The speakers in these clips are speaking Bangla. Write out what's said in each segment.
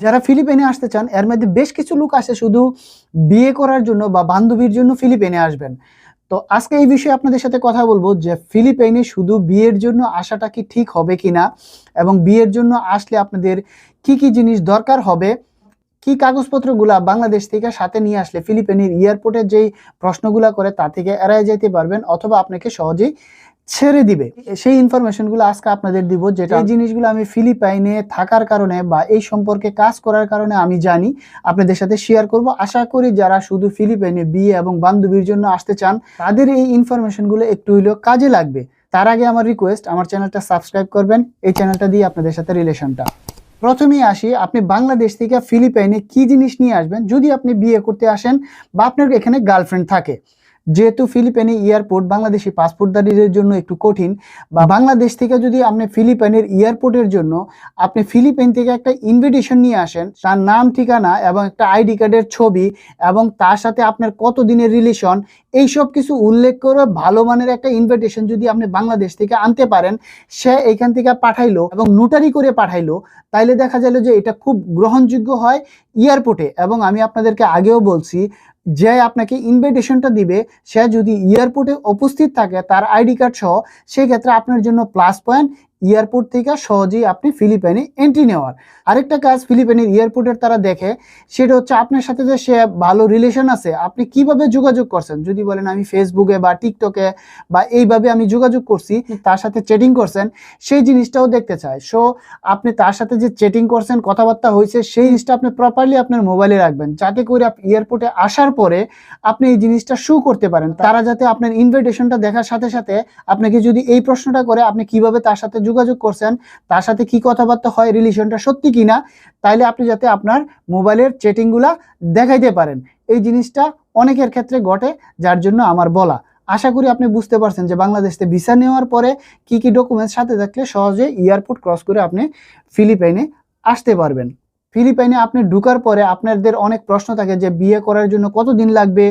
যারা ফিলিপাইনে আসতে চান, এর মধ্যে বেশ কিছু লোক আসে শুধু বিয়ে করার জন্য বা বান্ধবীর জন্য ফিলিপাইনে আসবেন। তো আজকে এই বিষয়ে আপনাদের সাথে কথা বলব যে ফিলিপাইনে শুধু বিয়ের জন্য আসাটা কি ঠিক হবে কি না এবং বিয়ের জন্য আসলে আপনাদের কি কি জিনিস দরকার হবে, কি কাগজপত্রগুলা বাংলাদেশ থেকে সাথে নিয়ে আসলে ফিলিপাইনের এয়ারপোর্টের যেই প্রশ্নগুলা করে তা থেকে এড়াই যেতে পারবেন অথবা আপনাকে সহজেই ছেড়ে দিবে। সেই ইনফরমেশনগুলো আজকে আপনাদের দিব যেটা এই জিনিসগুলো আমি ফিলিপাইনে থাকার কারণে বা এই সম্পর্কে কাজ করার কারণে আমি জানি আপনাদের সাথে শেয়ার করব। আশা করি যারা শুধু ফিলিপাইনে বিয়ে এবং বান্ধবীর জন্য আসতে চান তাদের এই ইনফরমেশনগুলো একটু হলেও কাজে লাগবে। তার আগে আমার রিকোয়েস্ট আমার চ্যানেলটা সাবস্ক্রাইব করবেন। এই চ্যানেলটা দিয়ে আপনাদের সাথে রিলেশনটা প্রথমেই আসি আপনি বাংলাদেশ থেকে ফিলিপাইনে কি জিনিস নিয়ে আসবেন? যদি আপনি বিয়ে করতে আসেন বা আপনার এখানে গার্লফ্রেন্ড থাকে যেহেতু ফিলিপাইনে এয়ারপোর্ট বাংলাদেশি পাসপোর্টদারীদের জন্য একটু কঠিন, বা বাংলাদেশ থেকে যদি আপনি ফিলিপাইনের এয়ারপোর্টের জন্য আপনি ফিলিপাইন থেকে একটা ইনভিটেশন নিয়ে আসেন, তার নাম, ঠিকানা এবং একটা আইডি কার্ডের ছবি এবং তার সাথে আপনার কত দিনের রিলেশন এই সব কিছু উল্লেখ করে ভালো মানের একটা ইনভিটেশন যদি আপনি বাংলাদেশ থেকে আনতে পারেন, সে এখান থেকে পাঠাইলো এবং নোটারি করে পাঠাইলো, তাইলে দেখা গেল যে এটা খুব গ্রহণযোগ্য হয় এয়ারপোর্টে। এবং আমি আপনাদেরকে আগেও বলছি যে আপনাকে ইনভিটেশনটা দিবে, সে যদি এয়ারপোর্টে উপস্থিত থাকে, তার আইডি কার্ড সহ, সেক্ষেত্রে আপনার জন্য প্লাস পয়েন্ট এয়ারপোর্ট থেকে সহজেই আপনি ফিলিপাইনে এন্ট্রি নেওয়ার। আরেকটা কাজ ফিলিপাইনের এয়ারপোর্টের তারা দেখে, সেটা হচ্ছে আপনার সাথে যে সে ভালো রিলেশন আছে, আপনি কীভাবে যোগাযোগ করছেন? যদি বলেন আমি ফেসবুকে বা টিকটকে বা এইভাবে আমি যোগাযোগ করছি, তার সাথে চ্যাটিং করছেন, সেই জিনিসটাও দেখতে চায়। সো আপনি তার সাথে যে চ্যাটিং করছেন, কথাবার্তা হয়েছে, সেই জিনিসটা আপনি প্রপারলি আপনার মোবাইলে রাখবেন। যাতে করে এয়ারপোর্টে আসার পরে আপনি এই জিনিসটা শু করতে পারেন। তারা যাতে আপনার ইনভিটেশনটা দেখার সাথে সাথে আপনাকে যদি এই প্রশ্নটা করে, আপনি কীভাবে তার সাথে যোগাযোগ করছেন, তার সাথে কি কথাবার্তা হয় রিলেশনটা সত্যি কিনা, তাইলে আপনি যাতে আপনার মোবাইলের চেটিংগুলা দেখাইতে পারেন। এই জিনিসটা অনেকের ক্ষেত্রে ঘটে, যার জন্য আমার বলা। আশা করি আপনি বুঝতে পারছেন যে বাংলাদেশে ভিসা নেওয়ার পরে কি কি ডকুমেন্টস সাথে থাকলে সহজে এয়ারপোর্ট ক্রস করে আপনি ফিলিপাইনে আসতে পারবেন। ফিলিপাইনে আপনি ঢুকার পরে আপনাদের অনেক প্রশ্ন থাকে যে বিয়ে করার জন্য কত দিন লাগবে,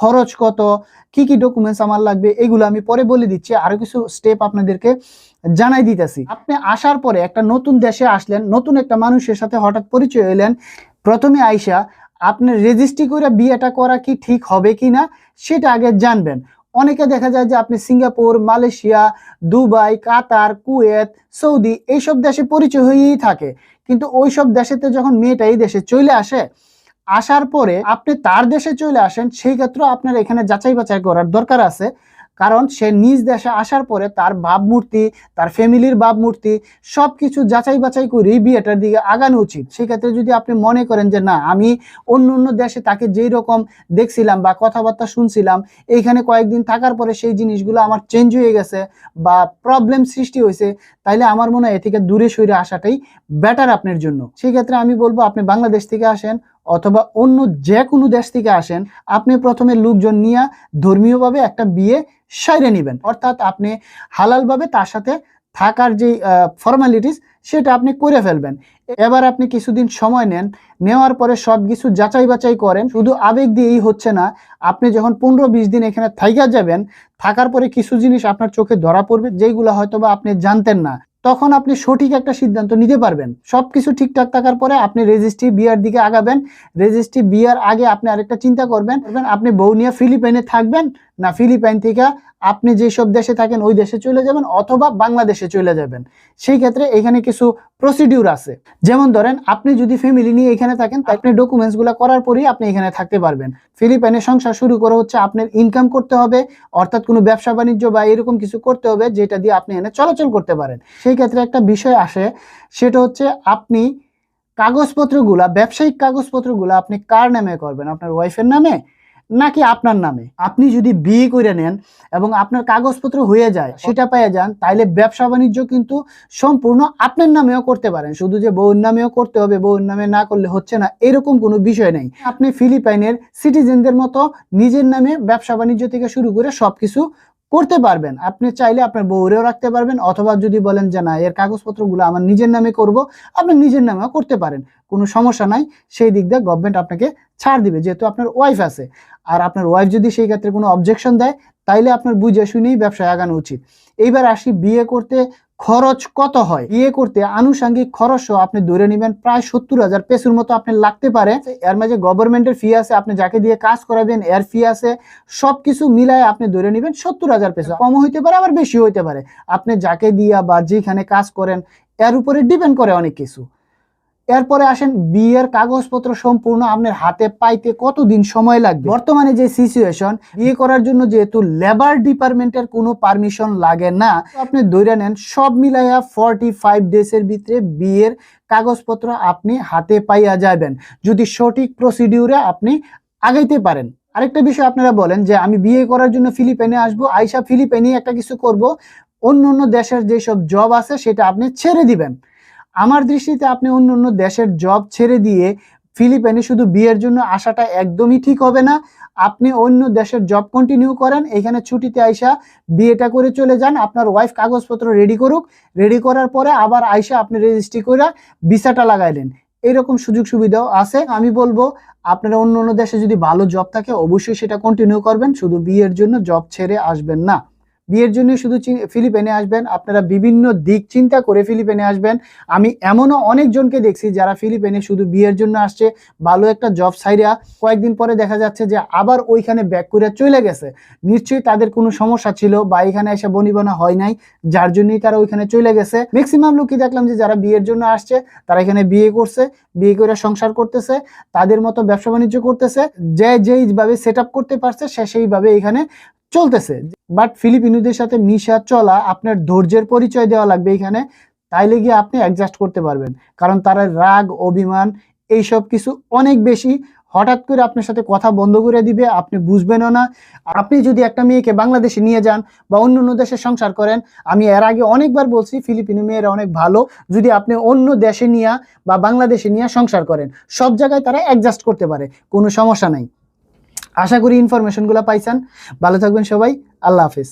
খরচ কত, কি কি ডকুমেন্টস আমার লাগবে, এগুলো আমি পরে বলে দিচ্ছি, আরও কিছু স্টেপ আপনাদেরকে জানাই দিতেছি। আপনি আসার পরে একটা নতুন দেশে আসলেন, নতুন একটা মানুষের সাথে হঠাৎ পরিচয় এলেন প্রথমে আইসা আপনি রেজিস্ট্রি করে বিয়েটা করা কি ঠিক হবে কি না সেটা আগে জানবেন। অনেকে দেখা যায় যে আপনি Singapore, Malaysia, Dubai, Qatar, Kuwait, Saudi এইসব দেশে পরিচয় হয়েই থাকে। কিন্তু ওই সব দেশেতে যখন মেয়েটা এই দেশে চলে আসে, আসার পরে আপনি তার দেশে চলে আসেন, সেই ক্ষেত্রে আপনার এখানে যাচাই বাছাই করার দরকার আছে। কারণ সে নিজ দেশে আসার পরে তার ভাবমূর্তি তার ফ্যামিলির ভাবমূর্তি সব কিছু যাচাই বাছাই করে বিয়েটার দিকে আগানো উচিত। সেক্ষেত্রে যদি আপনি মনে করেন যে, না, আমি অন্য অন্য দেশে তাকে যেই রকম দেখছিলাম বা কথাবার্তা শুনছিলাম, এইখানে কয়েকদিন থাকার পরে সেই জিনিসগুলো আমার চেঞ্জ হয়ে গেছে বা প্রবলেম সৃষ্টি হয়েছে, তাইলে আমার মনে হয় এ থেকে দূরে সরে আসাটাই বেটার আপনার জন্য। সেই ক্ষেত্রে আমি বলব, আপনি বাংলাদেশ থেকে আসেন অথবা অন্য যে কোনো দেশ থেকে আসেন, আপনি প্রথমে লোকজন নিয়ে ধর্মীয়ভাবে একটা বিয়ে সাইরে নেবেন। অর্থাৎ আপনি হালালভাবে তার সাথে থাকার যে ফর্মালিটিস সেটা আপনি করে ফেলবেন। এবার আপনি কিছুদিন সময় নেন, নেওয়ার পরে সব কিছু যাচাই বাছাই করেন। শুধু আবেগ দিয়েই হচ্ছে না, আপনি যখন পনেরো বিশ দিন এখানে থাইকা যাবেন, থাকার পরে কিছু জিনিস আপনার চোখে ধরা পড়বে যেইগুলো হয়তো বা আপনি জানতেন না। তখন আপনি সঠিক একটা সিদ্ধান্ত নিতে পারবেন। সব কিছু ঠিকঠাক থাকার পরে আপনি রেজিস্ট্রি বিয়ার দিকে আগাবেন। রেজিস্ট্রি বিয়ার আগে আপনি আরেকটা চিন্তা করবেন। আপনি বউ নিয়ে ফিলিপাইনে থাকবেন। না ফিলিপাইন থেকে আপনি যেসব দেশে থাকেন, ওই দেশে চলে যাবেন অথবা বাংলাদেশে চলে যাবেন। সেই ক্ষেত্রে এখানে কিছু প্রসিডিউর আছে। যেমন ধরেন, আপনি যদি ফ্যামিলি নিয়ে এখানে থাকেন তা আপনি ডকুমেন্টসগুলো করার পরেই আপনি এখানে থাকতে পারবেন। ফিলিপাইনে সংসার শুরু করা হচ্ছে, আপনার ইনকাম করতে হবে, অর্থাৎ কোনো ব্যবসা বাণিজ্য বা এরকম কিছু করতে হবে, যেটা দিয়ে আপনি এখানে চলাচল করতে পারেন। সেই ক্ষেত্রে একটা বিষয় আসে, সেটা হচ্ছে আপনি কাগজপত্রগুলা, ব্যবসায়িক কাগজপত্রগুলো আপনি কার নামে করবেন? আপনার ওয়াইফের নামে? নাকি আপনার নামে? আপনি যদি বিয়ে করে নেন এবং আপনার কাগজপত্র হয়ে যায় সেটা পেয়ে যান তাইলে ব্যবসা বাণিজ্য কিন্তু সম্পূর্ণ আপনার নামেও করতে পারেন। শুধু যে বউর নামেও করতে হবে বউর নামে না করলে হচ্ছে না এরকম কোনো বিষয় নেই। আপনি ফিলিপাইনের সিটিজেনদের মতো নিজের নামে ব্যবসা বাণিজ্য থেকে শুরু করে সবকিছু করতে পারবেন। আপনি চাইলে আপনার বউরেও রাখতে পারবেন অথবা যদি বলেন যে না এর কাগজপত্রগুলো আমার নিজের নামে করব আপনি নিজের নামেও করতে পারেন। কোনো সমস্যা নাই সেই দিক দিয়ে গভর্নমেন্ট আপনাকে ছাড় দিবে যেহেতু আপনার ওয়াইফ আছে। আর আপনার ওয়াইফ যদি সেই ক্ষেত্রে কোনো অবজেকশন দেয়, তাইলে আপনার বুঝে শুনেই ব্যবসায় আগানো উচিত। এইবার আসি বিয়ে করতে খরচ কত হয়? বিয়ে করতে আনুষঙ্গিক খরচও আপনি ধরে নেবেন প্রায় সত্তর হাজার পেসুর মতো আপনি লাগতে পারে। এর মাঝে গভর্নমেন্টের ফি আছে, আপনি যাকে দিয়ে কাজ করাবেন, এর ফি আছে। সবকিছু মিলায় আপনি ধরে নেবেন সত্তর হাজার পেসো। কম হইতে পারে, আবার বেশি হইতে পারে। আপনি যাকে দিয়া বা যেখানে কাজ করেন, এর উপরে ডিপেন্ড করে অনেক কিছু। এরপরে আসেন বিয়ের কাগজপত্র সম্পূর্ণ আপনার হাতে পাইতে কতদিন সময় লাগবে? বর্তমানে যে সিচুয়েশন বিয়ে করার জন্য যেহেতু লেবার ডিপার্টমেন্টের কোনো পারমিশন লাগে না আপনি ধরে নেন, সব মিলাইয়া ফর্টি ফাইভ ডেজের ভিতরে বিয়ের কাগজপত্র আপনি হাতে পাইয়া যাবেন যদি সঠিক প্রসিডিউরে আপনি আগাইতে পারেন। আরেকটা বিষয় আপনারা বলেন যে, আমি বিয়ে করার জন্য ফিলিপাইনে আসব, আইসা ফিলিপাইনে একটা কিছু করব অন্য অন্য দেশের যেসব জব আছে সেটা আপনি ছেড়ে দিবেন। আমার দৃষ্টিতে আপনি অন্য অন্য দেশের জব ছেড়ে দিয়ে ফিলিপাইনে শুধু বিয়ের জন্য আসাটা একদমই ঠিক হবে না। আপনি অন্য দেশের জব কন্টিনিউ করেন, এখানে ছুটিতে আইসা বিয়েটা করে চলে যান, আপনার ওয়াইফ কাগজপত্র রেডি করুক রেডি করার পরে আবার আইসা আপনি রেজিস্ট্রি করে ভিসাটা লাগাইলেন। এরকম সুযোগ সুবিধাও আছে। আমি বলব, আপনারা অন্য অন্য দেশে যদি ভালো জব থাকে, অবশ্যই সেটা কন্টিনিউ করবেন, শুধু বিয়ের জন্য জব ছেড়ে আসবেন না। বিয়ের জন্য শুধু ফিলিপাইনে আসবেন, আপনারা বিভিন্ন দিক চিন্তা করে ফিলিপাইনে আসবেন। আমি এমনও অনেকজনকে দেখছি যারা ফিলিপাইনে শুধু বিয়ের জন্য আসছে, ভালো একটা জব সাইডা কয়েকদিন পরে দেখা যাচ্ছে যে আবার ওইখানে ব্যাক করে চলে গেছে। নিশ্চয়ই তাদের কোনো সমস্যা ছিল বা এখানে এসে বনিবনা হয় নাই, যার জন্যই তারা ওইখানে চলে গেছে। ম্যাক্সিমাম লোকই দেখলাম যে যারা বিয়ের জন্য আসছে, তারা এখানে বিয়ে করছে, বিয়ে করে সংসার করতেছে, তাদের মতো ব্যবসা বাণিজ্য করতেছে, যে যেইভাবে সেট করতে পারছে, সে সেইভাবে এখানে চলতেছে। বাট ফিলিপিনোদের সাথে মিশা চলা আপনার ধৈর্যের পরিচয় দেওয়া লাগবে এখানে। তাইলে গিয়ে আপনি অ্যাডজাস্ট করতে পারবেন। কারণ তারা রাগ, অভিমান এইসব কিছু অনেক বেশি। হঠাৎ করে আপনার সাথে কথা বন্ধ করে দিবে, আপনি বুঝবেনও না। আপনি যদি একটা মেয়েকে বাংলাদেশে নিয়ে যান বা অন্য অন্য দেশে সংসার করেন, আমি এর আগে অনেকবার বলছি, ফিলিপিনো মেয়েরা অনেক ভালো। যদি আপনি অন্য দেশে নিয়ে বা বাংলাদেশে নিয়ে সংসার করেন, সব জায়গায় তারা অ্যাডজাস্ট করতে পারে, কোনো সমস্যা নাই। আশা করি ইনফরমেশনগুলো পাইছেন। ভালো থাকবেন সবাই। আল্লাহ হাফিজ।